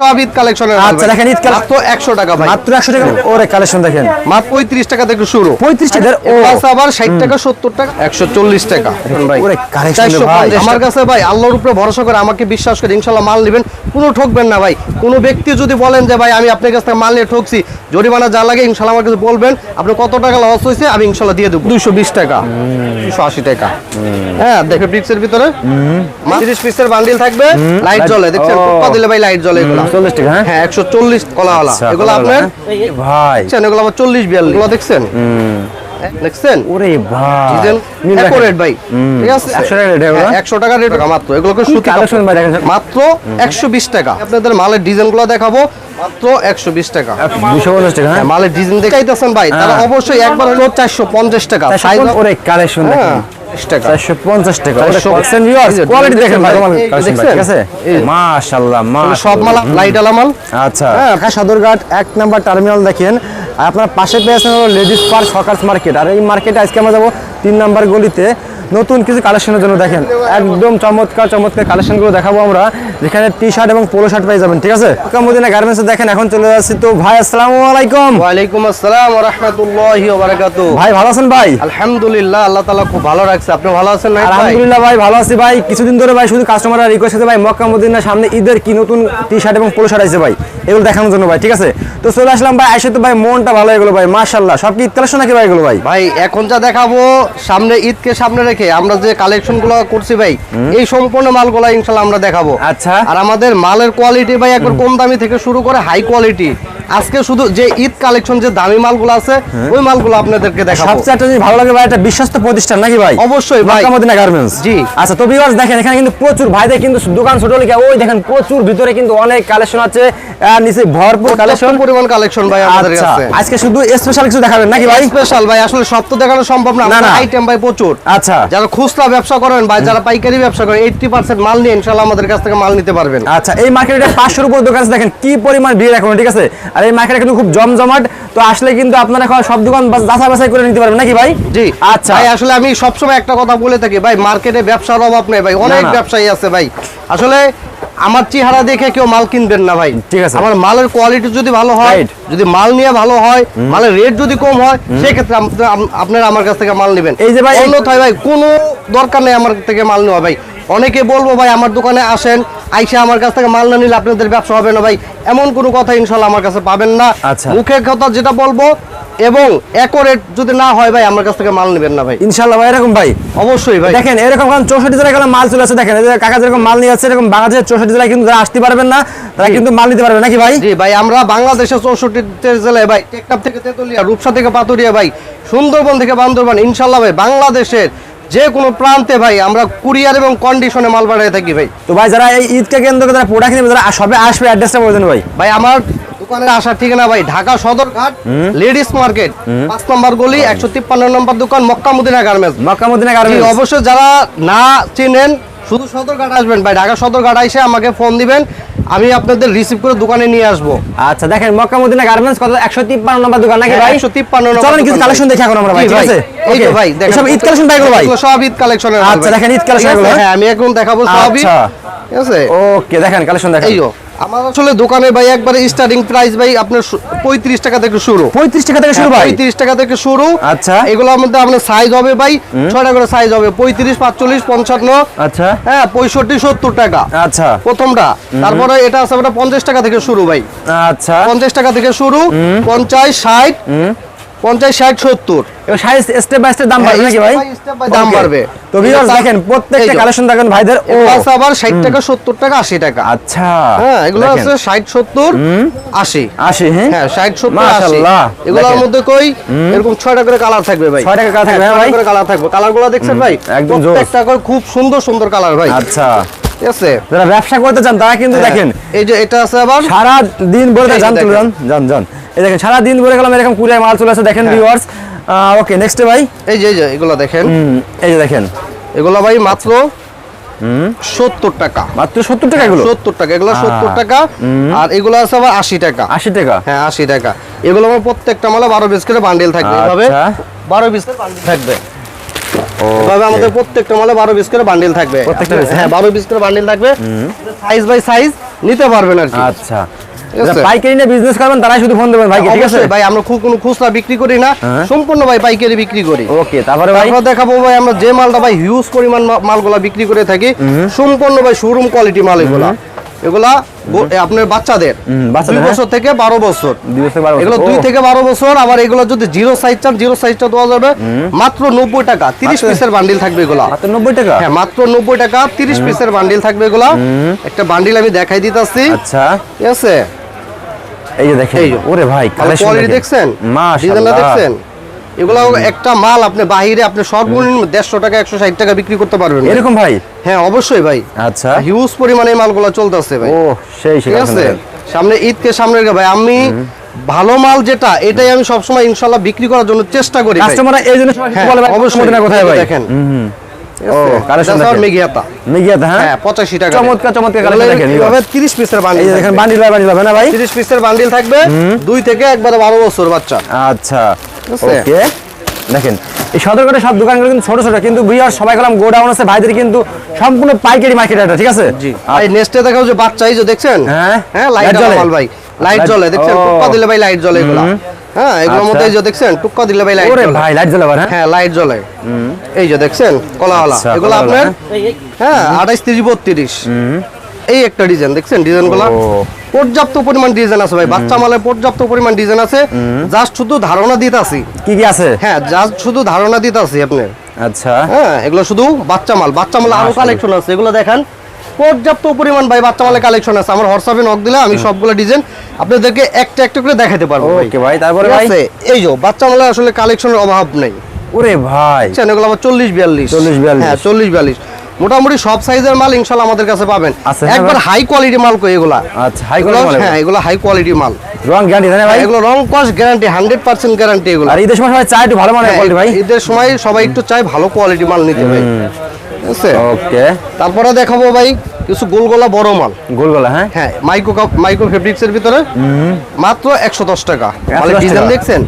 সব ঈদ কালেকশনের আচ্ছা, দেখেন ঈদ মাত্র একশো টাকা ভাই। মাত্র একশো টাকা? ওরে কালেকশন দেখেন। মাত্র পঁয়ত্রিশ টাকা থেকে শুরু। পঁয়ত্রিশ টাকার ও। আবার ষাট টাকা সত্তর টাকা। একশো চল্লিশ টাকা। ভাই। ওরে কালেকশন ভাই। আমার কাছে ভাই আল্লাহর উপরে ভরসা করে আমাকে বিশ্বাস করে ইনশাল্লাহ মাল নেবেন। কোনো ঠকবেন না ভাই। কোনো ব্যক্তি যদি বলেন যে ভাই আমি আপনার কাছ থেকে মাল নিয়ে ঠকছি জরিমানা যা লাগে ইনশাল্লাহ আমার কাছে বলবেন। আপনি কত টাকা লস হয়েছে আমি ইনশাল্লাহ দিয়ে দেবো। দুশো বিশ টাকা। দুশো আশি টাকা। হ্যাঁ দেখে পিক্সের ভিতরে। পিসের বান্ডিল থাকবে। লাইট জ্বলে দেখছেন। দিলে ভাই লাইট জ্বলে এগুলো। চল্লিশ টাকা হ্যাঁ? হ্যাঁ কলাওয়ালা। আচ্ছা, এগুলো আপনার? হ্যাঁ? ভাই। দেখছেন এগুলো আমার চল্লিশ বিয়াল্লিশ এগুলো দেখছেন? দেখছেন? ওরে ভাই। ডিজাইন নীল ভাই। ঠিক আছে? 100 টাকা rate এগুলো? 100 টাকা রেট মাত্র। এগুলোকে সুতি collection ভাই দেখেন। মাত্র 120 টাকা। আপনাদের মালের ডিজাইনগুলো দেখাবো। মাত্র 120 টাকা। দুশো পঞ্চাশ টাকা হ্যাঁ? হ্যাঁ, মালের ডিজাইন দেখাইতেছেন ভাই তাহলে হ্যাঁ। অবশ্যই একবার হলো 450 টাকা। সাইজ ওরে কালেকশন দেখেন। হ্যাঁ 20 টাকা। চারশো পঞ্চাশ টাকা ওরে চারশো- দেখছেন viewers? এই যে, quality দেখেন ভাই দেখছেন তোমার ভাই, এই collection ভাই, দেখছেন? ঠিক আছে? মাশাআল্লাহ মাশাআল্লাহ। সব মাল লাইট আলা আচ্ছা। ঢাকা সদরঘাট এক নাম্বার টার্মিনাল দেখেন। আপনার পাশে পেয়েছেন হলো লেডিস পার্ক সকার্স মার্কেট আর এই মার্কেটে আজকে আমরা যাব তিন নাম্বার গলিতে। নতুন কিছু কালেকশনের জন্য দেখেন। একদম চমৎকার চমৎকার কালেকশনগুলো দেখাবো আমরা। যেখানে টি শার্ট এবং পোলো শার্ট পেয়ে যাবেন ঠিক আছে? মদিনা গার্মেন্টসে দেখেন এখন চলে যাচ্ছি তো। ভাই আসসালামু আলাইকুম। ওয়ালাইকুম আসসালাম রাহমাতুল্লাহি ওয়া বারাকাতুহু। ভাই ভালো আছেন ভাই? আলহামদুলিল্লাহ আল্লাহ তাআলা খুব ভালো রাখছে। আপনি ভালো আছেন ভাই? আলহামদুলিল্লাহ ভাই ভালো আছি ভাই। কিছুদিন ধরে ভাই শুধু কাস্টমাররা রিকোয়েস্ট আছে ভাই মক্কা মদিনার সামনে ঈদের কি নতুন টি শার্ট এবং পোলো শার্ট আছে ভাই? এগুলো দেখানোর জন্য ভাই ঠিক আছে? তো চলে আসলাম ভাই আইসে তো ভাই মনটা ভালো হয়ে গেলো ভাই মাশাল্লাহ সব কি ঈদ কালেকশন নাকি ভাই এগুলো ভাই? ভাই এখন যা দেখাবো সামনে ঈদকে সামনে রেখে আমরা যে কালেকশনগুলো করছি ভাই এই সম্পূর্ণ মালগুলো ইনশাল্লাহ আমরা দেখাবো। আচ্ছা। আর আমাদের মালের কোয়ালিটি ভাই একবার কম দামি থেকে শুরু করে হাই কোয়ালিটি আজকে শুধু যে ঈদ কালেকশন যে দামি মালগুলো আছে ওই মালগুলো আপনাদেরকে দেখাবো। সবচেয়ে একটা ভালো লাগে ভাই একটা বিশ্বস্ত প্রতিষ্ঠান নাকি ভাই? অবশ্যই ভাই। মদিনা গার্মেন্টস জি। আচ্ছা তো ভিউয়ার্স দেখেন এখানে কিন্তু প্রচুর ভাইদের কিন্তু দোকান ছোট লিখে ওই দেখেন প্রচুর ভিতরে কিন্তু অনেক কালেকশন আছে আর নিচে ভরপুর কালেকশন পরিমাণ কালেকশন ভাই আমাদের আচ্ছা কাছে। আজকে শুধু স্পেশাল কিছু দেখাবেন নাকি ভাই? স্পেশাল ভাই আসলে সব তো দেখানো সম্ভব না। আইটেম ভাই প্রচুর। আচ্ছা। যারা খুচরা ব্যবসা করেন বা যারা পাইকারি ব্যবসা করেন এইটটি পার্সেন্ট মাল নিয়ে ইনশাল্লাহ আমাদের কাছ থেকে মাল নিতে পারবেন। আচ্ছা এই মার্কেটে পাঁচশোর উপর দোকান দেখেন কি পরিমাণ ভিড় এখন ঠিক আছে? আর এই মার্কেটে কিন্তু খুব জমজমাট তো আসলে কিন্তু আপনারা সব দোকান বাস- যাচাই বাছাই করে নিতে পারবেন নাকি ভাই? জি। আচ্ছা। ভাই আসলে আমি সবসময় একটা কথা বলে থাকি ভাই মার্কেটে ব্যবসার অভাব নেই ভাই অনেক ব্যবসায়ী আছে ভাই। আসলে আমার চেহারা দেখে কেউ মাল কিনবেন না ভাই। ঠিক আছে। আমার মালের কোয়ালিটি যদি ভালো হয় যদি মাল নিয়ে ভালো হয় মালের রেট যদি কম হয় সেক্ষেত্রে আপ- আপ- আপনারা আমার কাছ থেকে মাল নেবেন। এই যে ভাই- অন্যথায় ভাই কোনো দরকার নেই আমার থেকে মাল নেওয়া ভাই। অনেকে বলব ভাই আমার দোকানে আসেন আইসা আমার কাছ থেকে মাল না নিলে আপনাদের ব্যবসা হবে না ভাই। এমন কোনো কথা ইনশাল্লাহ আমার কাছে পাবেন না। আচ্ছা। মুখের কথা যেটা বলব এবং একরেট যদি না হয় ভাই আমার কাছ থেকে মাল নেবেন না ভাই। ইনশাল্লাহ ভাই এরকম ভাই। অবশ্যই ভাই। দেখেন এরকম কারণ চৌষট্টি জেলায় গেলে মাল চলে আসছে দেখেন কাকা যেরকম মাল নিয়ে যাচ্ছে এরকম বাংলাদেশের চৌষট্টি জেলায় কিন্তু যারা আসতে পারবেন না তারা কিন্তু মাল নিতে পারবে নাকি ভাই? জি ভাই আমরা বাংলাদেশের চৌষট্টি জেলায় ভাই টেকনাফ থেকে তেতুলিয়া রূপসা থেকে পাতুরিয়া ভাই সুন্দরবন থেকে বান্দরবান ইনশাল্লাহ ভাই বাংলাদেশের যে কোনো প্রান্তে ভাই আমরা কুরিয়ার এবং কন্ডিশনে মাল পাঠিয়ে থাকি ভাই। তো ভাই যারা এই ঈদকে কেন্দ্র করে যারা প্রোডাক্ট নেবে যারা সবে আসবে অ্যাড্রেসটা বলে দেন ভাই। ভাই আমার দোকানের আসার ঠিকানা ভাই ঢাকা সদরঘাট লেডিস মার্কেট পাঁচ নম্বর গলি একশো তিপ্পান্ন নম্বর দোকান মক্কা মদিনা গার্মেন্টস। মক্কা মদিনা জি, গার্মেন্টস অবশ্যই যারা না চিনেন শুধু সদরঘাট আসবেন ভাই ঢাকা সদরঘাট এসে আমাকে ফোন দিবেন। আমি আপনাদের রিসিভ করে দোকানে নিয়ে আসব। আচ্ছা দেখেন মক্কা মদিনা গার্মেন্টস কত? একশো তিপ্পান্ন নম্বর দোকান নাকি ভাই? 153 নম্বর চলেন কিছু কালেকশন। দেখি এখন আমরা ভাই ঠিক আছে? এই তো ভাই দেখেন। সব ঈদ কালেকশন ভাই। ভাই সব ঈদ কালেকশন আচ্ছা, দেখেন ঈদ কালেকশন হ্যাঁ আমি এখন দেখাবো সবই। আচ্ছা। ঠিক আছে? ওকে দেখেন কালেকশন দেখেন। এইও আমার আসলে দোকানে ভাই একবারে স্টার্টিং প্রাইস ভাই আপনার পঁয়ত্রিশ টাকা থেকে শুরু। পঁয়ত্রিশ টাকা থেকে শুরু ভাই? পঁয়ত্রিশ টাকা থেকে শুরু। আচ্ছা। এগুলোর মধ্যে আপনার সাইজ হবে ভাই ছয়টা করে সাইজ হবে পঁয়ত্রিশ পাঁচচল্লিশ পঞ্চান্ন। আচ্ছা। হ্যাঁ পঁয়ষট্টি সত্তর টাকা। আচ্ছা। প্রথমটা। তারপরে এটা আছে আপনার পঞ্চাশ টাকা থেকে শুরু ভাই। আচ্ছা। পঞ্চাশ টাকা থেকে শুরু পঞ্চাশ ষাট। পঞ্চাশ ষাট সত্তর। এবার সাইজ স্টেপ বাই স্টেপ দাম বাড়বে নাকি ভাই? হ্যাঁ, step by দাম বাড়বে। তো ভিউয়ার্স দেখেন প্রত্যেকটা কালেকশন দেখেন ভাইদের ও। প্লাস আবার ষাট টাকা সত্তর টাকা আশি টাকা। আচ্ছা। হ্যাঁ এগুলো আছে ষাট সত্তর আশি। আশি হ্যাঁ হ্যাঁ ষাট সত্তর আশি। মাশাআল্লাহ, এগুলোর মধ্যে কই? এরকম করে কালার থাকবে ভাই। colour থাকবে, হ্যাঁ ভাই? করে কালার থাকবে। কালারগুলো দেখছেন ভাই? একদম। প্রত্যেকটা করে খুব সুন্দর সুন্দর কালার ভাই। আচ্ছা। ঠিক আছে? যারা ব্যবসা করতে চান তারা কিন্তু হ্যাঁ। দেখেন। এই যে এটা আছে আবার সারা দিন ভরে এই যে যান। এই দেখেন সারা দিন ভরে গেলাম এরকম কুড়িয়ে মাল চলে আসে। দেখেন। ভিউয়ার্স ওকে নেক্সট ভাই। এই যে এই যে এগুলো দেখেন। এই যে দেখেন। এগুলো ভাই মাত্র সত্তর টাকা। মাত্র সত্তর টাকা এগুলো? সত্তর টাকা এগুলো সত্তর টাকা আর এগুলো আছে আবার আশি টাকা। আশি টাকা? হ্যাঁ আশি টাকা। এগুলো আমার প্রত্যেকটা মালে বারো পিস করে বান্ডিল থাকবে এভাবে আচ্ছা। বারো পিস করে বান্ডিল থাকবে. এভাবে আমাদের প্রত্যেকটা মালে বারো পিস করে বান্ডিল থাকবে হ্যাঁ বারো পিস করে বান্ডিল থাকবে সাইজ বাই সাইজ নিতে পারবেন আর আচ্ছা। পাইকারি নিয়ে বিজনেস করবেন তারাই শুধু ফোন দেবেন ভাই ঠিক আছে? ভাই আমরা কোনো খুচরা বিক্রি করি না হ্যাঁ। সম্পূর্ণ ভাই পাইকারি বিক্রি করি। ওকে তারপরে ভাই? তারপর দেখাবো ভাই আমরা যে মালটা ভাই হিউজ পরিমাণ মালগুলা বিক্রি করে থাকি সম্পূর্ণ ভাই শোরুম কোয়ালিটি মাল এগুলা। এগুলা আপনার বাচ্চাদের। দুই হ্যাঁ। বছর থেকে বারো বছর। দুই বছর বারো বছর। এগুলো দুই থেকে বারো বছর আবার এগুলো যদি জিরো সাইজ চান জিরো সাইজটা দেওয়া যাবে। মাত্র নব্বই টাকা তিরিশ পিসের বান্ডিল থাকবে এগুলা। নব্বই টাকা? হ্যাঁ মাত্র নব্বই টাকা তিরিশ পিসের বান্ডিল থাকবে এগুলা। একটা বান্ডিল আমি দেখাই দিতেছি। আচ্ছা। ঠিক আছে? এই যে দেখেন ওরে ভাই কোয়ালিটি দেখছেন? মাশাআল্লাহ দেখছেন? এগুলো একটা মাল আপনি বাহিরে আপনি সর্বনিম্ন দেড়শো টাকা একশো ষাট টাকা বিক্রি করতে পারবেন। এরকম ভাই? হ্যাঁ অবশ্যই ভাই। আচ্ছা। হিউজ পরিমাণে মালগুলো চলতেছে ভাই। ও সেই সেই ঠিক আছে? সামনে ঈদকে সামনে রেখে ভাই আমি ভালো মাল যেটা এটাই আমি সবসময় ইনশাল্লাহ বিক্রি করার জন্য চেষ্টা করি। কাস্টমাররা এই জন্য সবাই হ্যাঁ, অবশ্যই। কোথায় ভাই। দেখেন। ও, কালেকশন দেখেন। মেঘিয়াতা মিগিয়াতে হ্যাঁ? হ্যাঁ পঁচাশি টাকা চমৎকার, চমৎকার কালেকশন দেখেন, এভাবে তিরিশ পিসের বান্ডিল যে দেখেন বান্ডিল বাই বান্ডিল হবে না ভাই? তিরিশ পিসের বান্ডিল থাকবে। দুই থেকে একবারে বারো বছর বাচ্চা। আচ্ছা। ওকে। দেখেন এই সদরঘাটের সব দোকানগুলো কিন্তু ছোট ছোট কিন্তু সবাই গেলাম গোডাউন আছে ভাইদের কিন্তু সম্পূর্ণ পাইকারি মার্কেট এটা ঠিক আছে? জি। ভাই নেক্সটে দেখাও যে বাচ্চা এই যে দেখছেন? হ্যাঁ। হ্যাঁ লাইট জ্বলে? ভাই লাইট জ্বলে দেখছেন। দিলে ভাই লাইট জ্বলে এগুলো। হ্যাঁ এগুলোর আচ্ছা। মধ্যে এই যে দেখছেন টুক্কা দিলে ভাই লাইট জ্বলে। ভাই লাইট জ্বলে হ্যাঁ? হ্যাঁ লাইট জ্বলে। এই যে দেখছেন কলাওয়ালা। আচ্ছা, এগুলো আপনার হ্যাঁ? আঠাইশ তিরিশ বত্রিশ। এই একটা ডিজাইন দেখছেন? ডিজাইনগুলা পর্যাপ্ত পরিমাণ ডিজাইন আছে ভাই। বাচ্চা মালে পর্যাপ্ত পরিমাণ ডিজাইন আছে। জাস্ট শুধু ধারণা দিতাছি। কি কি আছে? হ্যাঁ জাস্ট শুধু ধারণা দিতাছি আপনি আচ্ছা। হ্যাঁ এগুলো শুধু বাচ্চা মাল। বাচ্চা মাল আরও। কালেকশন আছে। এগুলো দেখেন পর্যাপ্ত পরিমাণ ভাই বাচ্চা মালের কালেকশন আছে। আমার হোয়াটসঅ্যাপে নক দিলে আমি সবগুলো ডিজাইন আপনাদেরকে একটা একটা করে দেখাতে পারব ওকে ভাই তারপরে ভাই? এই যে বাচ্চা মালের আসলে কালেকশনের অভাব নেই। ওরে ভাই। বুঝছেন এগুলো আবার চল্লিশ বিয়াল্লিশ। 40 42 হ্যাঁ চল্লিশ বিয়াল্লিশ। মোটামুটি সব সাইজের মাল ইনশাল্লাহ আমাদের কাছে পাবেন। হ্যাঁ একবার হাই কোয়ালিটি মাল কই এগুলা? আচ্ছা হাই কোয়ালিটি হ্যাঁ এগুলো হাই কোয়ালিটি মাল। রং গ্যারান্টি তাই না ভাই? এগুলো রং cost guarantee hundred percent guarantee এগুলো। আর ঈদের সময় সবাই চাই একটু ভালো মানের হ্যাঁ, কোয়ালিটি ভাই। ঈদের সময় সবাই একটু চাই ভালো কোয়ালিটি মাল নিতে ভাই। আছে ওকে। তারপরে দেখাবো ভাই কিছু গোলগোলা বড় মাল। গোলগোলা হ্যাঁ? হ্যাঁ মাইক্রো মাইক্রো ফেব্রিক্স এর ভিতরে মাত্র একশো দশ টাকা। মানে ডিজাইন দেখছেন?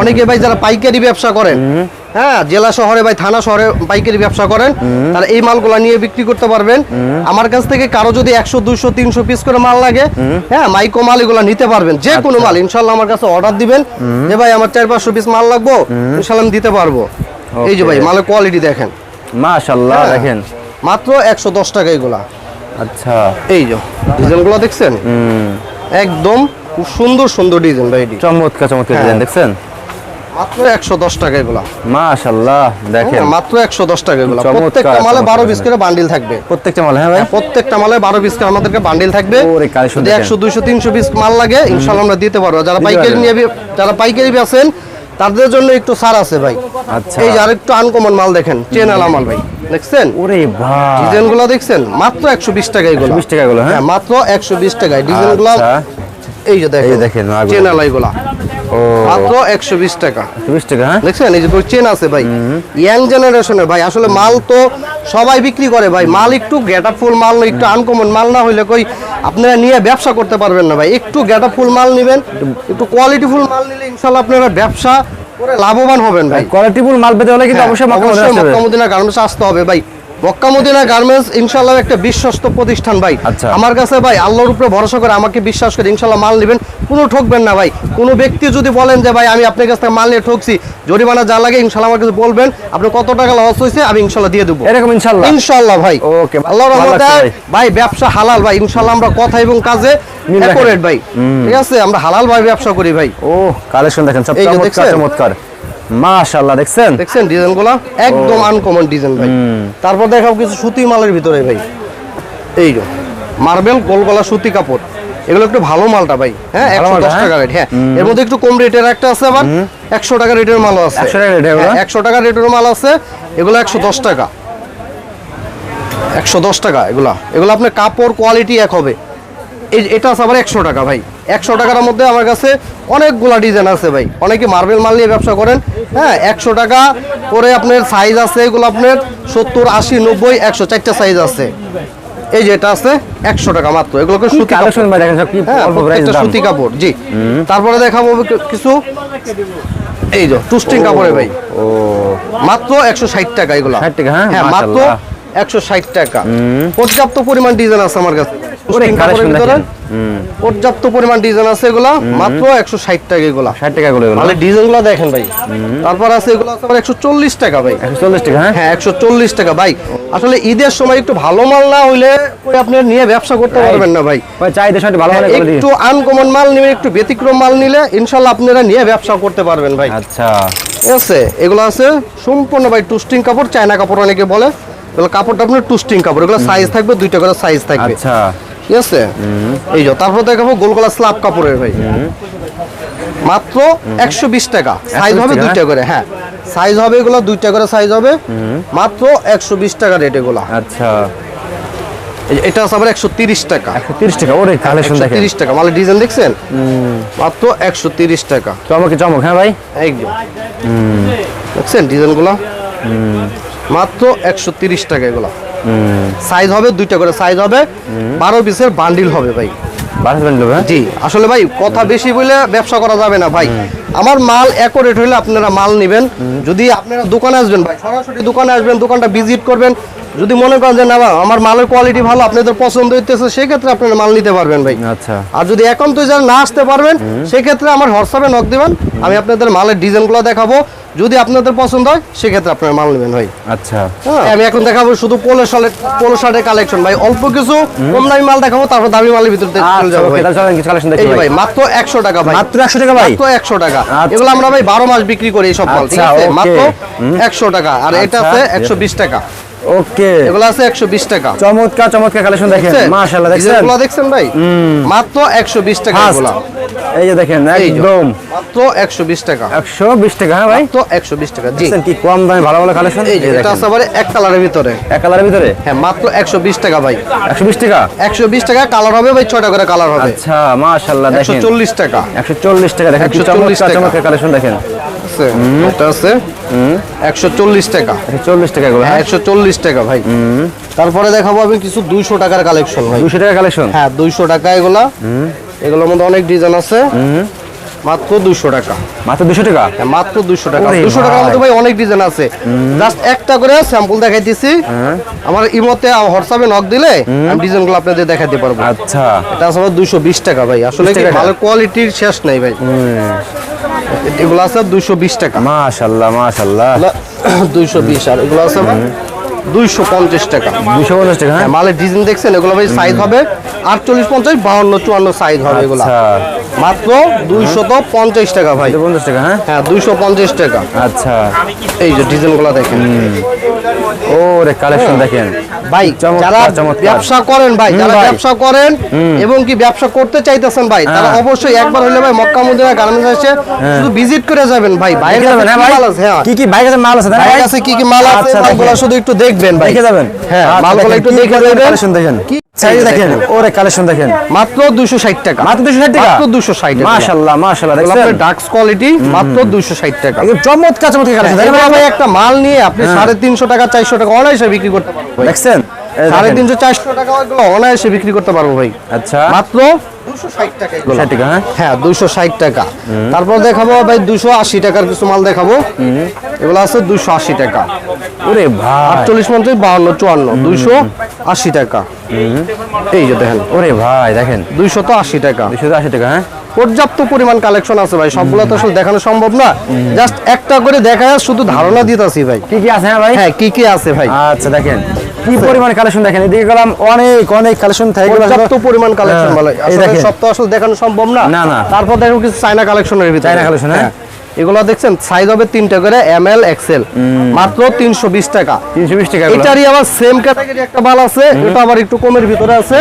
অনেকে ভাই যারা পাইকারি ব্যবসা করেন হ্যাঁ জেলা শহরে ভাই থানা শহরে পাইকারি ব্যবসা করেন তারা এই মালগুলা নিয়ে বিক্রি করতে পারবেন। আমার কাছ থেকে কারও যদি একশো দুইশো তিনশো পিস করে মাল লাগে হ্যাঁ মাইক্রো মাল এগুলো নিতে পারবেন। যে কোনো মাল ইনশাল্লাহ আমার কাছে অর্ডার দিবেন। যে ভাই আমার চার পাঁচশো পিস মাল লাগবো ইনশাল্লাহ আমি দিতে পারব। এই যে ভাই মালের কোয়ালিটি দেখেন। মাশাআল্লাহ হ্যাঁ। দেখেন। মাত্র একশো দশ টাকা এগুলা। আচ্ছা। এই যে ডিজাইনগুলো দেখছেন? একদম খুব সুন্দর সুন্দর ডিজাইন ভাই চমৎকার চমৎকার হ্যাঁ। ডিজাইন দেখছেন? মাত্র একশো দশ টাকা এগুলা। মাশাআল্লাহ দেখেন। হ্যাঁ, মাত্র একশো দশ টাকা এগুলা। প্রত্যেকটা মালে বারো চমৎকার পিস করে বান্ডিল থাকবে। প্রত্যেকটা মাল হ্যাঁ ভাই? প্রত্যেকটা মালে বারো পিস করে আমাদেরকে বান্ডিল থাকবে। ওরে, কালেকশন যদি দেখেন। একশো দুইশো তিনশো পিস মাল লাগে ইনশাল্লাহ আমরা দিতে পারব। যারা পাইকারি নিয়ে যারা পাইকারি আছেন তাদের জন্য একটু ছাড় আছে ভাই। আচ্ছা। এই যে আরেকটু আনকমন মাল দেখেন চেন আলা মাল ভাই। দেখছেন? ওরে ভাই ডিজাইনগুলো দেখছেন? মাত্র একশো বিশ টাকা এগুলো। 120 টাকা এগুলো, হ্যাঁ? হ্যাঁ মাত্র একশো বিশ টাকায়। ডিজাইনগুলো আচ্ছা। এই যে দেখেন। দেখেন। চেন আলাই ও। মাত্র একশো বিশ টাকা। 20 টাকা হ্যাঁ? দেখছেন? এই যে চেন আছে ভাই। ইয়াং জেনারেশনের ভাই আসলে মাল তো সবাই বিক্রি করে ভাই। মাল একটু গেট ফুল মাল না একটু আনকমন মাল না হইলে কই আপনারা নিয়ে ব্যবসা করতে পারবেন না ভাই। একটু গেটা ফুল মাল নেবেন একটু কোয়ালিটি ফুল মাল নিলে ইনশাল্লাহ আপনারা ব্যবসা করে লাভবান হবেন ভাই। কোয়ালিটি ফুল মাল পেতে হলে কিন্তু হ্যাঁ, অবশ্যই। মক্কা মদিনা গার্মেন্টস আসতে হবে ভাই। মক্কা মদিনা গার্মেন্টস ইনশাল্লাহ একটা বিশ্বস্ত প্রতিষ্ঠান ভাই। আচ্ছা। আমার কাছে ভাই আল্লাহর উপরে ভরসা করে আমাকে বিশ্বাস করে ইনশাল্লাহ মাল নেবেন। কোনো ঠকবেন না ভাই। কোনো ব্যক্তি যদি বলেন যে ভাই আমি আপনার কাছ থেকে মাল নিয়ে ঠকছি জরিমানা যা লাগে ইনশাল্লাহ আমার কাছে বলবেন আপনি কত টাকা লস হয়েছে আমি ইনশাল্লাহ দিয়ে দেবো। এরকম ইনশাআল্লাহ? ইনশাল্লাহ ভাই। ওকে, আল্লাহর ভালো রহমতে ভাই। ব্যবসা হালাল ভাই। ইনশাল্লাহ আমরা কথা এবং কাজে ভাই। ঠিক আছে? আমরা হালাল ভাই ব্যবসা করি ভাই। ও কালেকশন দেখেন সব চমৎকার চমৎকার। মাশাআল্লাহ দেখছেন? দেখছেন ডিজাইনগুলা একদম আনকমন ডিজাইন ভাই। তারপর দেখাও কিছু সুতি মালের ভিতরে ভাই। এই যে মার্বেল গোলগলা সুতি কাপড়। এগুলো একটু ভালো মালটা ভাই। হ্যাঁ একশো দশ হ্যাঁ? টাকা রেট হ্যাঁ। এর মধ্যে একটু কম রেটের একটা আছে আবার। একশো টাকা রেটের মালও আছে। 100 টাকা rate এগুলো? হ্যাঁ, একশো টাকা রেটের মাল আছে। এগুলো একশো দশ টাকা। একশো দশ টাকা এগুলা। এগুলো আপনার কাপড় কোয়ালিটি এক হবে। এই এটা আছে আবার একশো টাকা ভাই। একশো টাকার মধ্যে আমার কাছে অনেকগুলা ডিজাইন আছে ভাই। অনেকে মার্বেল মাল নিয়ে ব্যবসা করেন হ্যাঁ একশো টাকা করে আপনার সাইজ আছে এগুলো আপনার সত্তর আশি নব্বই একশো চারটা সাইজ আছে। এই যে এটা আছে একশো টাকা মাত্র। এগুলোকে সুতি কাপড়। কালেকশন ভাই দেখেন সব কি হ্যাঁ অল্প প্রাইস দাম? সুতি কাপড় জি। তারপরে দেখাবো কিছু। এই যে টুস্টিং কাপড়ে ভাই। ও মাত্র একশো ষাট টাকা এগুলো। 60 টাকা, হ্যাঁ? হ্যাঁ মাত্র। একশো ষাট টাকা। পর্যাপ্ত পরিমাণ ডিজাইন আছে আমার কাছে। পর্যাপ্ত পরিমাণ ডিজাইন আছে এগুলা মাত্র একশো ষাট টাকা এগুলা। ষাট টাকা তাহলে ডিজাইনগুলো দেখেন ভাই। তারপর আছে এগুলো আছে একশো চল্লিশ টাকা ভাই। একশো চল্লিশ টাকা হ্যাঁ? হ্যাঁ একশো চল্লিশ টাকা ভাই। আসলে ঈদের সময় একটু ভালো মাল না হইলে আপনি নিয়ে ব্যবসা করতে পারবেন না ভাই। চাহিদা ভালো একটু আনকমন মাল নিলে একটু ব্যতিক্রম মাল নিলে ইনশাল্লাহ আপনারা নিয়ে ব্যবসা করতে পারবেন ভাই। আচ্ছা। ঠিক আছে? এগুলো আছে সম্পূর্ণ ভাই টুস্টিং কাপড় চায়না কাপড় অনেকে বলে। এগুলো কাপড়টা আপনার টুস্টিং কাপড় এগুলো সাইজ থাকবে দুইটা করে সাইজ থাকবে। আচ্ছা। ঠিক আছে? এই যে তারপর দেখাবো গোলগলা স্ল্যাব কাপড়ের ভাই। মাত্র একশো বিশ টাকা। সাইজ হবে দুইটা করে হ্যাঁ। সাইজ হবে এগুলো দুইটা করে সাইজ হবে। মাত্র একশো বিশ টাকা রেট এগুলো। আচ্ছা। এটা আছে আবার একশো তিরিশ টাকা। একশো তিরিশ টাকা ওরে কালেকশন দেখেন। তিরিশ টাকা মালের ডিজাইন দেখছেন? মাত্র একশো তিরিশ টাকা। চমকে চমক হ্যাঁ ভাই? একদম। দেখছেন ডিজাইনগুলো মাত্র একশো তিরিশ টাকা এগুলো। সাইজ হবে দুইটা করে সাইজ হবে। বারো পিসের বান্ডিল হবে ভাই। জি আসলে ভাই কথা বেশি বলে ব্যবসা করা যাবে না ভাই। আমার মাল অ্যাকোরেট হলে আপনারা মাল নেবেন। যদি আপনারা দোকানে আসবেন ভাই সরাসরি দোকানে আসবেন দোকানটা ভিজিট করবেন। যদি মনে করেন যে না আমার মালের কোয়ালিটি ভালো আপনাদের পছন্দ হইতেছে সেক্ষেত্রে আপনারা মাল নিতে পারবেন ভাই। আচ্ছা। আর যদি একান্ত যারা না আসতে পারবেন সেক্ষেত্রে আমার হোয়াটসঅ্যাপে নক দেবেন। আমি আপনাদের মালের ডিজাইনগুলো দেখাবো। যদি আপনাদের পছন্দ হয় সেক্ষেত্রে আপনারা মাল নেবেন ভাই। আচ্ছা। হ্যাঁ, আমি এখন দেখাবো শুধু পোলো শার্টের পোলো শার্টের কালেকশন ভাই। অল্প কিছু কম দামি মাল দেখাবো তারপর দামি মালের ভিতরে চলে আচ্ছা যাব কিছু কালেকশন এই ভাই। মাত্র একশো টাকা ভাই। মাত্র একশো টাকা ভাই? মাত্র একশো টাকা। আচ্ছা। এগুলো আমরা ভাই বারো মাস বিক্রি করি এইসব মাল ঠিক আচ্ছা, আছে মাত্র একশো টাকা। আর এটা আচ্ছা। আছে একশো বিশ টাকা। ওকে এগুলো আছে একশো বিশ টাকা। চমৎকার চমৎকার কালেকশন দেখেন। মাশাআল্লাহ দেখছেন? ডিজাইনগুলো দেখছেন ভাই? মাত্র একশো বিশ টাকা এগুলো। এই যে দেখেন একদম। মাত্র একশো বিশ টাকা। একশো বিশ টাকা হ্যাঁ ভাই? তো একশো বিশ টাকা জি। কি কম দামে ভালো ভালো কালেকশন এই যে এটা আছে এক কালারের ভিতরে। এক কালারের ভিতরে? হ্যাঁ মাত্র একশো বিশ টাকা ভাই। একশো বিশ টাকা? একশো বিশ টাকা কালার হবে ভাই ছয়টা করে কালার হবে। আচ্ছা মাশাআল্লাহ একশো দেখেন চল্লিশ টাকা। একশো চল্লিশ টাকা দেখেন 140 চমৎকার টাকা। চমৎকার কালেকশন দেখেন। আছে? এটা আছে? একশো চল্লিশ টাকা। চল্লিশ টাকা এগুলো হ্যাঁ? একশো চল্লিশ টাকা ভাই। তারপরে দেখাবো আমি কিছু দুইশো টাকার কালেকশন ভাই। দুশো টাকা কালেকশন হ্যাঁ দুইশো টাকা এগুলা। এগুলোর মধ্যে অনেক ডিজাইন আছে। মাত্র দুইশো টাকা। মাত্র দুশো টাকা? হ্যাঁ, মাত্র দুইশো টাকা। দুশো টাকার। মধ্যে ভাই। অনেক ডিজাইন আছে। জাস্ট একটা করে স্যাম্পল দেখাই দিছি আমার ইমতে হোয়াটসঅ্যাপে নক দিলে আমি ডিজাইনগুলো আপনাদের দেখাতে পারব। আচ্ছা। এটা আমার দুইশো বিশ টাকা ভাই। আসলে ভালো কোয়ালিটির শেষ নাই ভাই। এগুলো আছে দুইশো বিশ টাকা। মাশাল্লাহ মাশাল্লাহ। দুইশো বিশ আর এগুলো আছে দুইশো পঞ্চাশ টাকা। দুশো পঞ্চাশ টাকা হ্যাঁ? হ্যাঁ, মালের ডিজাইন দেখছেন এগুলো ভাই সাইজ হবে আটচল্লিশ পঞ্চাশ বাহান্ন চুয়ান্ন সাইজ হবে এগুলো। আচ্ছা। মাত্র দুইশো তো পঞ্চাশ টাকা ভাই। পঞ্চাশ টাকা হ্যাঁ? হ্যাঁ দুইশো পঞ্চাশ টাকা। আচ্ছা। এই যে ডিজাইনগুলো দেখেন। ও রে কালেকশন দেখেন। ভাই যারা ব্যবসা করেন ভাই যারা ব্যবসা করেন এবং কি ব্যবসা করতে চাইতেছেন ভাই তারা হ্যাঁ। অবশ্যই একবার হলে ভাই মক্কা মদিনা গার্মেন্টস এসে শুধু ভিজিট করে যাবেন ভাই। দেখে হ্যাঁ ভাই? হ্যাঁ। কি কি কাছে মাল আছে ভাইয়ের ভাই? কাছে কি কি মাল আছে আচ্ছা, শুধু একটু দেখবেন ভাই। দেখে যাবেন। হ্যাঁ আচ্ছা, মালগুলো একটু দেখে যাবেন। কালেকশন দেখেন। কি সাইজ দেখেন। দেখেন? ওরে কালেকশন দেখেন। মাত্র দুশো ষাট টাকা। মাত্র দুশো ষাট টাকা? মাত্র 260 টাকা। মাশাআল্লাহ মাশাআল্লাহ আপনাদের ডাক্স কোয়ালিটি মাত্র দুশো ষাট টাকা। একদম চমৎকার চমৎকার কালেকশন দেখেন ভাই। একটা মাল নিয়ে আপনি সাড়ে তিনশো টাকা চারশো টাকা অনায়াসে বিক্রি করতে পারবেন। দেখছেন? সাড়ে তিনশো চারশো টাকা অনায়াসে বিক্রি করতে পারব ভাই। আচ্ছা। মাত্র হ্যাঁ? হ্যাঁ ষাট টাকা। তারপর দেখাবো ভাই দুশো আশি টাকার কিছু মাল দেখাবো। এগুলো আছে দুশো আশি টাকা। ওরে আটচল্লিশ পঞ্চাশ বাহান্ন চুয়ান্ন দুইশো আশি টাকা। এই যে দেখেন। ওরে ভাই দেখেন। দুইশো তো আশি টাকা। দুশো আশি টাকা হ্যাঁ? পর্যাপ্ত পরিমাণ কালেকশন আছে ভাই। সবগুলো তো আসলে দেখানো সম্ভব না। জাস্ট একটা করে দেখা শুধু ধারণা দিতেছি ভাই। কি কি আছে হ্যাঁ ভাই? হ্যাঁ কি কি আছে ভাই? আচ্ছা দেখেন। কি পরিমাণ কালেকশন দেখেন? এদিকে গেলাম অনেক অনেক কালেকশন থাকে। পর্যাপ্ত পরিমাণ কালেকশন হ্যাঁ, ভালো। আসলে সব তো আসলে দেখানো সম্ভব না। না, না। তারপর দেখো কিছু চায়না কালেকশনের ভিতরে। চায়না কালেকশন হ্যাঁ। এগুলো দেখছেন সাইজ হবে তিনটা করে এম এল এক্সেল মাত্র তিনশো বিশ টাকা। তিনশো বিশ টাকা। এটারই আবার সেম ক্যাটাগরি একটা মাল আছে। এটা আবার একটু কমের ভিতরে আছে।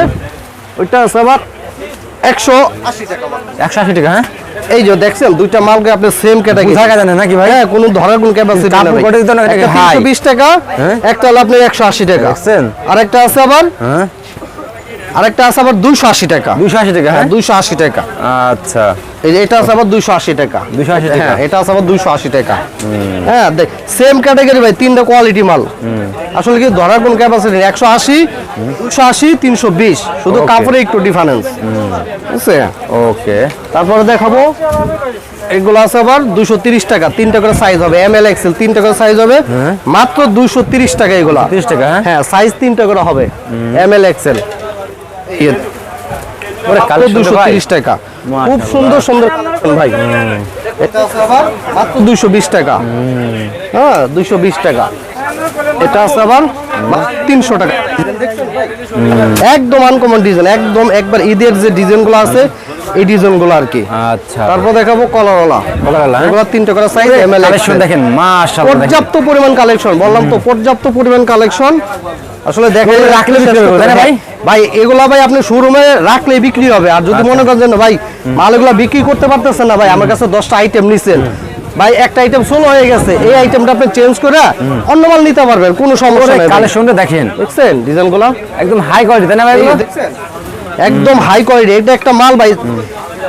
ওইটা আছে আবার একশো আশি টাকা একশো আশি টাকা হ্যাঁ? এই যে দেখছেন দুইটা মালকে আপনি সেম ক্যাটাগরি থাকা জানেন নাকি ভাই? হ্যাঁ কোনো ধরার কোন ক্যাপাসিটি নেই টাকা হ্যাঁ। একটা হলো আপনি একশো আশি টাকা। দেখছেন? আর একটা আছে আবার হ্যাঁ? আরেকটা আছে আবার দুইশো আশি টাকা। দুশো আশি টাকা হ্যাঁ হ্যাঁ? দুইশো আশি টাকা। আচ্ছা। এই যে এটা আছে আবার দুইশো আশি টাকা। 280 টাকা। হ্যাঁ এটা আছে আবার দুইশো আশি টাকা। হ্যাঁ দেখ সেম ক্যাটাগরি ভাই তিনটা কোয়ালিটি মাল। আসলে কি ধরার কোন ক্যাপাসিটি একশো আশি দুশো আশি তিনশো বিশ। শুধু Okay. কাপড়ে একটু ডিফারেন্স বুঝছে? ওকে তারপরে দেখাবো। এগুলো আছে আবার দুশো তিরিশ টাকা। তিনটা করে সাইজ হবে এম এল এক্সেল তিনটা করে সাইজ হবে মাত্র দুশো তিরিশ টাকা এগুলো। 30 টাকা, হ্যাঁ? হ্যাঁ সাইজ তিনটা করে হবে এম এল এক্সেল ওরে collection তো দুশো ভাই। তিরিশ টাকা। খুব সুন্দর সুন্দর ভাই। এটা আছে আবার মাত্র টাকা। হ্যাঁ দুশো বিশ টাকা। এটা আছে আবার তিনশো টাকা। একদম আনকমন ডিজাইন একদম একবার ঈদের যে ডিজাইনগুলো আছে এই ডিজাইনগুলো আর কি। আচ্ছা। তারপর দেখাবো কলারওয়ালা কলারওয়ালা, হ্যাঁ? এগুলো তিনটে করে সাইজ এম কালেকশন দেখেন মাশাআল্লাহ দেখেন। পর্যাপ্ত পরিমাণ কালেকশন বললাম তো পর্যাপ্ত পরিমাণ কালেকশন আসলে দেখেন রাখলে বিক্রি হবে, ভাই? ভাই এগুলা ভাই আপনি শোরুমে রাখলে বিক্রি হবে। আর যদি মনে করেন না ভাই মাল এগুলা বিক্রি করতে পারতেছেন না ভাই আমার কাছে দশটা আইটেম নিছেন। ভাই একটা আইটেম সোলো হয়ে গেছে। এই আইটেমটা আপনি চেঞ্জ করে অন্য মাল নিতে পারবেন কোনো সমস্যা নেই কালেকশনটা দেখেন। দেখছেন ডিজাইনগুলো? একদম হাই কোয়ালিটি তাই না ভাই একদম হাই কোয়ালিটি এটা একটা মাল ভাই।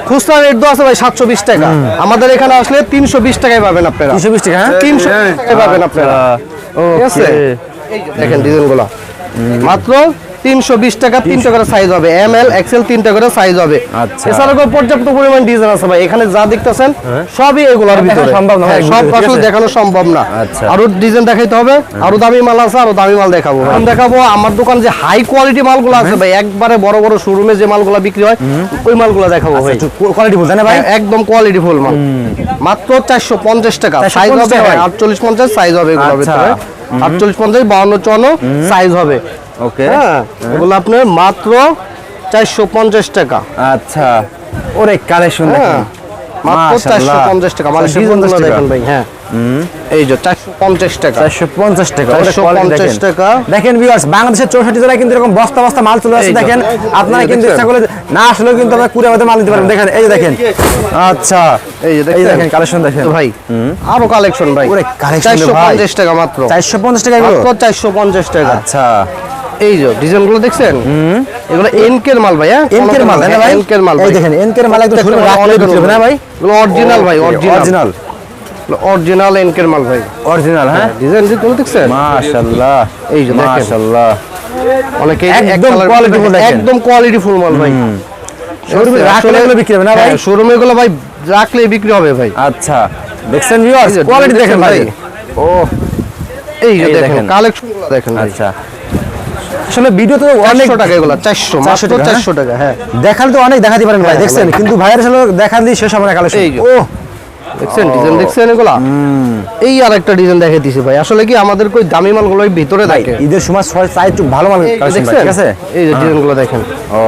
খুচরা রেট তো আছে ভাই সাতশো বিশ টাকা। আমাদের এখানে আসলে তিনশো বিশ টাকায় পাবেন আপনারা। 320 টাকা, হ্যাঁ? তিনশো পাবেন আপনারা। ঠিক আছে? ওকে দেখেন ডিজাইনগুলো। মাত্র তিনশো বিশ টাকা তিনটা করে সাইজ হবে। এম এল এক্সেল তিনটা করে সাইজ হবে। আচ্ছা। এছাড়াও পর্যাপ্ত পরিমাণ ডিজাইন আছে ভাই। এখানে যা দেখতেছেন সবই এগুলোর ভিতরে। সম্ভব না হ্যাঁ, সব আসলে দেখানো সম্ভব না। আচ্ছা। আরও ডিজাইন দেখাইতে হবে আরও দামি মাল আছে আরও দামি মাল দেখাবো। এখন দেখাবো আমার দোকান যে হাই কোয়ালিটি মালগুলো আছে ভাই একবারে বড় বড় শোরুমে যে মালগুলো বিক্রি হয় ওই মালগুলো দেখাবো ভাই। কোয়ালিটি বলতে ভাই? হ্যাঁ, একদম কোয়ালিটি ফুল মাল। মাত্র চারশো পঞ্চাশ টাকা। সাইজ হবে? আটচল্লিশ পঞ্চাশ সাইজ হবে এগুলোর আচ্ছা। ভিতরে। আটচল্লিশ পঞ্চাশ বাউন্ন চুয়ান্ন সাইজ হবে। ওকে। হ্যাঁ। এগুলো আপনার মাত্র চারশো পঞ্চাশ টাকা। আচ্ছা। ওরে কালেকশন হ্যাঁ। দেখেন। মাত্র টাকা মানে 450। দেখেন ভাই হ্যাঁ। এই যে চারশো পঞ্চাশ টাকা। চারশো পঞ্চাশ টাকা 450 টাকা। দেখেন ভিউয়ার্স বাংলাদেশের চৌষট্টি জেলায় কিন্তু এরকম বস্তা বস্তা মাল চলে আসছে দেখেন আপনারা কিন্তু ইচ্ছা করলে না আসলেও কিন্তু আপনারা কুড়ি মাল নিতে পারেন দেখেন এই যে দেখেন। আচ্ছা এই যে এই দেখেন কালেকশন দেখেন। ভাই আরও কালেকশন ভাই। ওরে ভাই। টাকা মাত্র। চারশো পঞ্চাশ টাকা মাত্র চারশো পঞ্চাশ টাকা। আচ্ছা। এই যে ডিজাইনগুলো দেখছেন এগুলো এনকের মাল ভাই হ্যাঁ? এনকের মাল তাই ভাই? এনকের মাল এই দেখেন এনকের মাল একদম শুরু রাখলে বিক্রি হবে না ভাই? এগুলো অরিজিনাল ভাই অরিজিনাল অরিজিনাল অরিজিনাল এনকের মাল ভাই। অরিজিনাল হ্যাঁ? ডিজাইনগুলো দেখছেন? মাশাআল্লাহ এই যে দেখেন। মাশাআল্লাহ অনেকে একদম কোয়ালিটি ফুল মাল ভাই। শোরুমে রাখলে এগুলো বিক্রি হবে না ভাই? শোরুমে গুলো ভাই রাখলে বিক্রি হবে ভাই। আচ্ছা দেখছেন ভিউয়ার্স কোয়ালিটি দেখেন ভাই। ও এই যে দেখেন দেখেন। কালেকশনগুলো দেখেন আচ্ছা। আসলে ভিডিও তো অনেক টাকা এগুলো চারশো 400 মাত্র টাকা, হ্যাঁ? চারশো টাকা হ্যাঁ। দেখালে তো অনেক দেখাতে পারেন ভাই হ্যাঁ, দেখছেন? কিন্তু ভাইয়ের আসলে দেখান দিয়ে শেষ হবে না কালেকশন। ও দেখছেন? ডিজাইন দেখছেন এগুলা? এই আর একটা ডিজাইন দেখে দিছি ভাই। আসলে কি আমাদের কই দামি মালগুলো ভিতরে থাকে? ঈদের সময় ছয় চাই একটু ভালো মাল ঠিক আছে? এই যে ডিজাইনগুলো দেখেন। ও।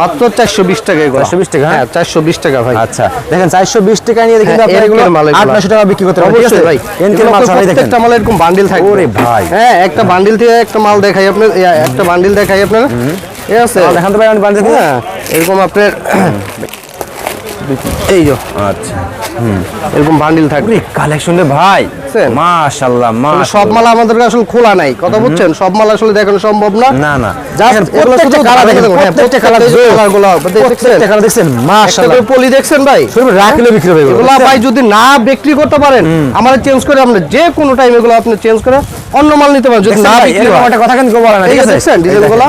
মাত্র চারশো বিশ টাকা এগুলো। 420 টাকা, হ্যাঁ? হ্যাঁ চারশো বিশ টাকা ভাই। আচ্ছা। দেখেন চারশো বিশ টাকা নিয়ে কিন্তু হ্যাঁ, এগুলো মাল এগুলো। আট নশো টাকা বিক্রি করতে পারবেন ঠিক আছে? ভাই। এনকের মাল সবাই দেখেন। প্রত্যেকটা মাল এরকম বান্ডিল থাকবে। ওরে ভাই। হ্যাঁ একটা বান্ডিল থেকে একটা মাল দেখাই আপনার একটা বান্ডিল দেখাই আপনার। ঠিক আছে? দেখান তো ভাই হ্যাঁ এরকম আপনার এই যে। আচ্ছা এরকম বান্ডিল থাকবে। কালেকশন রে ভাই? মাশাআল্লাহ আসলে সব মাল আমাদের আসলে খোলা নাই। কথা বুঝছেন? সব মাল আসলে দেখানো সম্ভব না। না না। Just দেখেন, এগুলো প্রত্যেকটা কালার দেখেন, দেখেন। প্রত্যেকটা কালার প্রত্যেকটা কালারগুলো প্রত্যেকটা কালার দেখছেন মাশাআল্লাহ পলি দেখছেন ভাই? শুরু রাখলে বিক্রি হবে এগুলো ভাই যদি না বিক্রি করতে পারেন আমরা চেঞ্জ করে আপনি যে কোনো টাইম এগুলো আপনি চেঞ্জ করে অন্য মাল নিতে পারেন। যদি না বিক্রি হয়। একটা কথা বলে না ঠিক আছে? দেখছেন ডিজাইনগুলো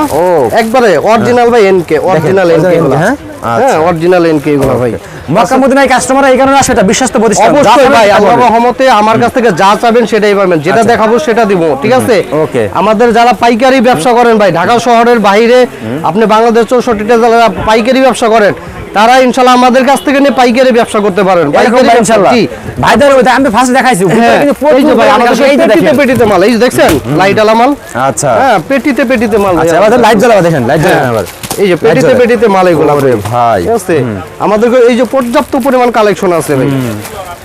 একবারে অরিজিনাল ভাই এনকে অরিজিনাল এনকে হ্যাঁ? হ্যাঁ অরিজিনাল এনকে এগুলো ভাই। মক্কা মদিনায় কাস্টমার এই কারণে আসে এটা বিশ্বস্ত প্রতিষ্ঠান। অবশ্যই ভাই তা রহমতে আমার কাছ থেকে যা চাবেন সেটাই পাবেন। যেটা আচ্ছা। দেখাবো সেটা দিব ঠিক আছে? ওকে। আমাদের যারা পাইকারি ব্যবসা করেন ভাই ঢাকা শহরের বাইরে আপনি বাংলাদেশ চৌষট্টিটা যারা পাইকারি ব্যবসা করেন তারা ইনশাল্লাহ আমাদের কাছ থেকে নিয়ে পাইকারি ব্যবসা করতে পারেন। পাইকারি ভাই ব্যবসা ভাইদের ওইটা আমি ফার্স্ট দেখাইছি। হ্যাঁ, এই যে ভাই আমাদের এই পেটিতে পেটিতে মাল এই দেখছেন? লাইট আলা মাল? আচ্ছা। হ্যাঁ পেটিতে পেটিতে মাল আচ্ছা লাইট জ্বালাবা দেখেন লাইট হ্যাঁ, জ্বালাবেন আবার এই যে পেটিতে পেটিতে মাল এগুলো ওরে ভাই। ঠিক আছে? আমাদের এই যে পর্যাপ্ত পরিমাণ কালেকশন আছে ভাই।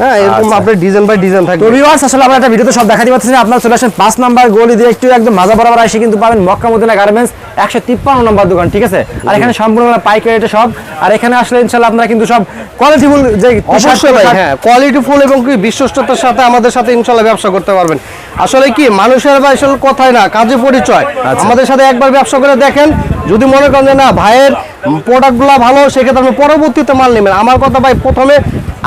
হ্যাঁ এরকম আচ্ছা। আপনার ডিজাইন বাই ডিজাইন থাকবে। ভিউয়ার্স আসলে আমরা একটা ভিডিওতে সব দেখাতে পাচ্ছি আপনারা চলে আসেন পাঁচ নাম্বার গলি দিয়ে একটু একদম মাজা বরাবর এসে কিন্তু পাবেন মক্কা মদিনা গার্মেন্টস একশো তিপ্পান্ন নম্বর দোকান ঠিক আছে? আর এখানে সম্পূর্ণ পাইকারি রেটে সব। আর এখানে আসলে ইনশাল্লাহ আপনারা কিন্তু সব কোয়ালিটিফুল যে হ্যাঁ এবং কি বিশ্বস্ততার সাথে আমাদের সাথে ইনশাল্লাহ ব্যবসা করতে পারবেন। আসলে কি মানুষের ভাই আসলে কথাই না কাজে পরিচয়। আচ্ছা। আমাদের সাথে একবার ব্যবসা করে দেখেন। যদি মনে করেন যে না ভাইয়ের প্রোডাক্টগুলো ভালো সেক্ষেত্রে আপনি পরবর্তীতে মাল নেবেন। আমার কথা ভাই প্রথমে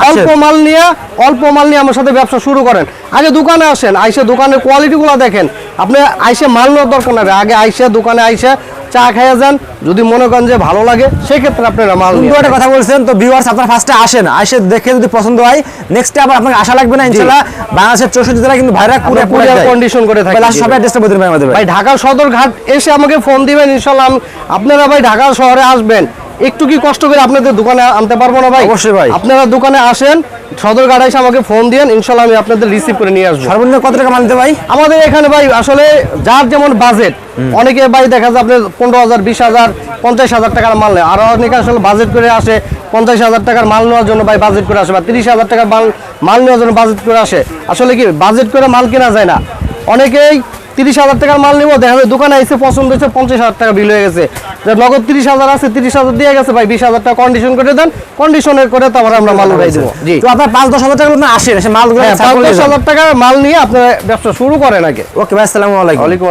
অল্প মাল নিয়ে অল্প মাল নিয়ে আমার সাথে ব্যবসা শুরু করেন। আগে দোকানে আসেন আইসে দোকানের কোয়ালিটিগুলো দেখেন। আপনি আইসে মাল নেওয়ার দরকার নেই আগে আইসে দোকানে আইসে চা খাইয়া যান। যদি মনে করেন যে ভালো লাগে সেক্ষেত্রে আপনারা মাল সুন্দর একটা কথা বলছেন তো ভিউয়ার্স আপনারা ফার্স্টে আসেন আসে দেখে যদি পছন্দ হয় নেক্সটে আবার আপনাকে আশা লাগবে না ইনশাআল্লাহ বাংলাদেশের চৌষট্টি জেলা কিন্তু ভাইরা পুরো পুরো কন্ডিশন করে থাকে। লাস্ট সবাই অ্যাড্রেসটা বলে আমাদের ভাই ঢাকা সদর ঘাট এসে আমাকে ফোন দিবেন ইনশাল্লাহ। আপনারা ভাই ঢাকা শহরে আসবেন। একটু কি কষ্ট করে আপনাদের দোকানে আনতে পারব না ভাই? অবশ্যই ভাই। আপনারা দোকানে আসেন সদর এসে আমাকে ফোন দিয়েন ইনশাল্লাহ আমি আপনাদের রিসিভ করে নিয়ে আসব। সর্বনিম্ন কত টাকা মানতে নিতে ভাই? আমাদের এখানে ভাই আসলে যার যেমন বাজেট অনেকে ভাই দেখা যায় আপনার পনেরো হাজার বিশ হাজার পঞ্চাশ হাজার টাকার মাল নেয়। আর অনেকে আসলে বাজেট করে আসে পঞ্চাশ হাজার টাকার মাল নেওয়ার জন্য ভাই বাজেট করে আসে বা তিরিশ হাজার টাকার মাল মাল নেওয়ার জন্য বাজেট করে আসে। আসলে কি বাজেট করে মাল কেনা যায় না। অনেকেই তিরিশ হাজার টাকার মাল নিবো। দেখা যায় দোকানে এসে পছন্দ হয়েছে পঞ্চাশ হাজার টাকা বিল হয়ে গেছে। নগদ তিরিশ হাজার আছে তিরিশ হাজার দিয়ে গেছে ভাই বিশ হাজার টাকা কন্ডিশন করে দেন। কন্ডিশনের করে তারপরে আমরা মাল উঠাই দেবো। জি। তো আপনার পাঁচ দশ হাজার টাকা আসেন মাল হ্যাঁ দশ হাজার টাকা মাল নিয়ে আপনার ব্যবসা শুরু করেন আগে। ওকে ভাই আসসালামু আলাইকুম। ওয়ালাইকুম